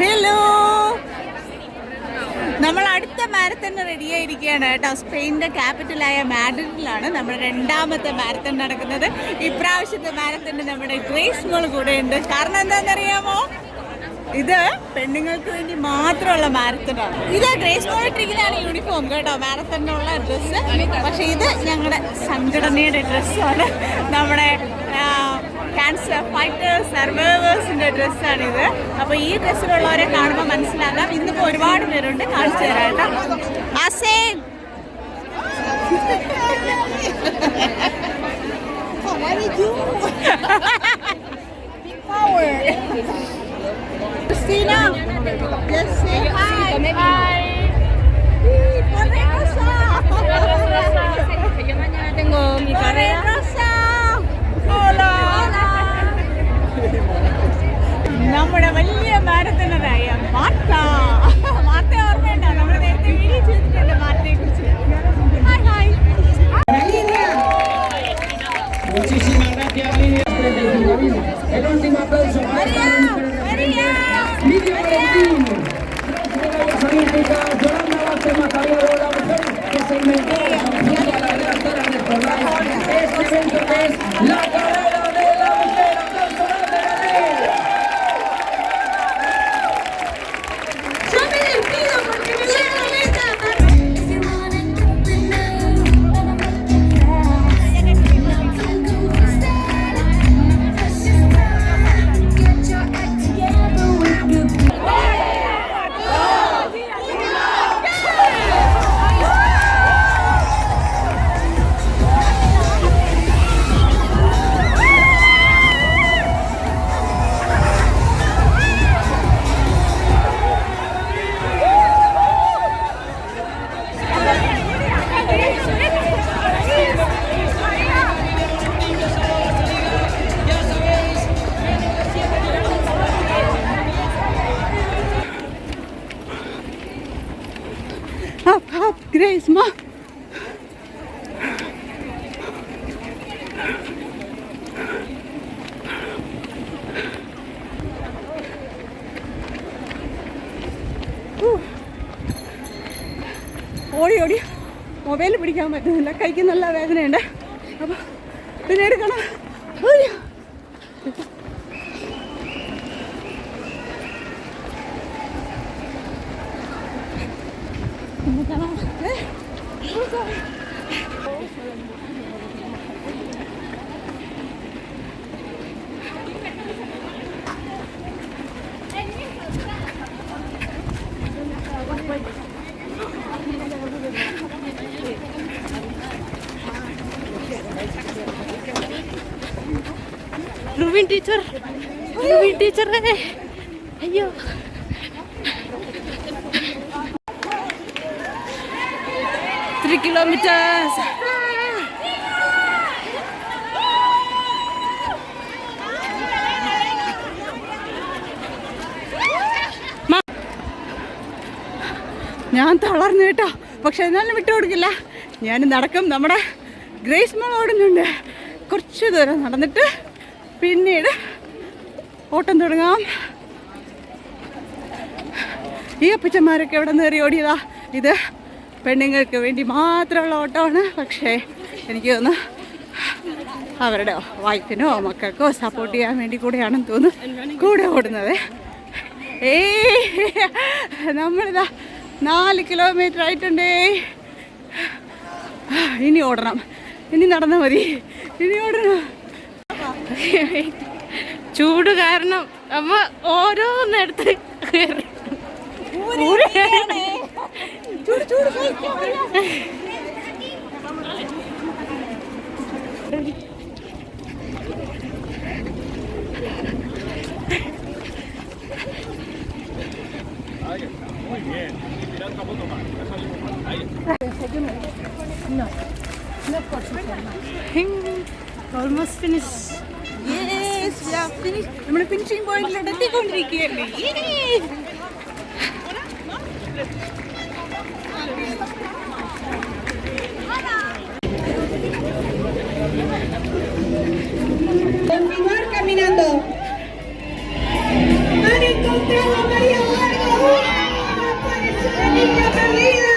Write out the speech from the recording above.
Hello നമ്മൾ അടുത്ത marathon ready ആയിരിക്കുകയാണ് കേട്ടോ. സ്പെയിനിന്റെ ക്യാപിറ്റലായ മാഡ്രിഡിലാണ് നമ്മൾ രണ്ടാമത്തെ മാരത്തൺ നടക്കുന്നത്. ഇപ്രാവശ്യത്തെ മാരത്തൺ നമ്മുടെ ഗ്രേസ് മോൾ കൂടെ ഉണ്ട് കാരണം എന്താണെന്നറിയാമോ? ഇത് പെണ്ണുങ്ങൾക്ക് വേണ്ടി മാത്രമുള്ള മാരത്തണാണ് ഇത് ഗ്രേസ് മോൾ യൂണിഫോം കേട്ടോ. മാരത്തണിനുള്ള ഡ്രസ്സ് പക്ഷെ ഇത് ഞങ്ങളുടെ സംഘടനയുടെ ഡ്രസ്സാണ് നമ്മുടെ ക്യാൻസർ ഫൈറ്റേഴ്സ് സർവൈവേഴ്സിന്റെ ഡ്രസ്സാണ് ഇത്. അപ്പോൾ ഈ ഡ്രസ്സിലുള്ളവരെ കാണുമ്പോൾ മനസ്സിലാക്കാം. ഇന്നിപ്പോൾ ഒരുപാട് പേരുണ്ട് കാണിച്ചു തരാം you? Big Christina, just say hi. Hi. Yo mañana tengo mi carrera. Hola. നമ്മുടെ വലിയ മാരത്തണറായ മാർത്ത മാർത്ത ഓർമ്മയുണ്ടോ നമ്മൾ നേരത്തെ വീഡിയോ ചെയ്തിട്ടുണ്ട് മാർത്തയെ കുറിച്ച് hi hi Muchísimas gracias, Lidia. 35.000. El último aplauso para María Lidia gracias a la directora. Este evento es La Ma. ഓടി ഓടി. Mobile പിടിക്കാൻ പറ്റുന്നില്ല. കൈക്ക് നല്ല വേദനയുണ്ട്. അപ്പോൾ പിന്നെ എടുക്കണം. रुबिन टीचर रुबिन टीचर है अयो थ्री ഞാൻ തളർന്നു കേട്ടോ. പക്ഷെ എന്നാലും വിട്ടു കൊടുക്കില്ല. ഞാൻ നടക്കും നമ്മുടെ ഗ്രേസ് മോൾ ഓടുന്നുണ്ട്. കുറച്ച് ദൂരം നടന്നിട്ട് പിന്നീട് ഓട്ടം തുടങ്ങാം. ഈ അപ്പച്ചന്മാരൊക്കെ എവിടെ നിന്ന് കയറി ഓടിയതാ? ഇത് പെണ്ണുങ്ങൾക്ക് വേണ്ടി മാത്രമുള്ള ഓട്ടമാണ്. പക്ഷേ എനിക്ക് തോന്നുന്നു അവരുടെ വൈഫിനോ മക്കൾക്കോ സപ്പോർട്ട് ചെയ്യാൻ വേണ്ടി കൂടെയാണെന്ന് തോന്നുന്നു. കൂടെ ഓടുന്നത്. ഏ നമ്മളിതാ നാല് കിലോമീറ്റർ ആയിട്ടുണ്ടേ. ഇനി ഓടണം. ഇനി നടന്നാൽ മതി. ഇനി ഓടണം. ചൂട് കാരണം അമ്മ ഓരോന്നെടുത്ത് കയറി ചൂട്. ചൂട് സഹിക്കാൻ വയ്യ. Almost finish Yes, we are finished. നമ്മുടെ finishing പോയിന്റിലോട്ട് എത്തിക്കൊണ്ടിരിക്കുകയല്ലേ Yay. Continuar caminando. Han encontrado a María Linda Berlim!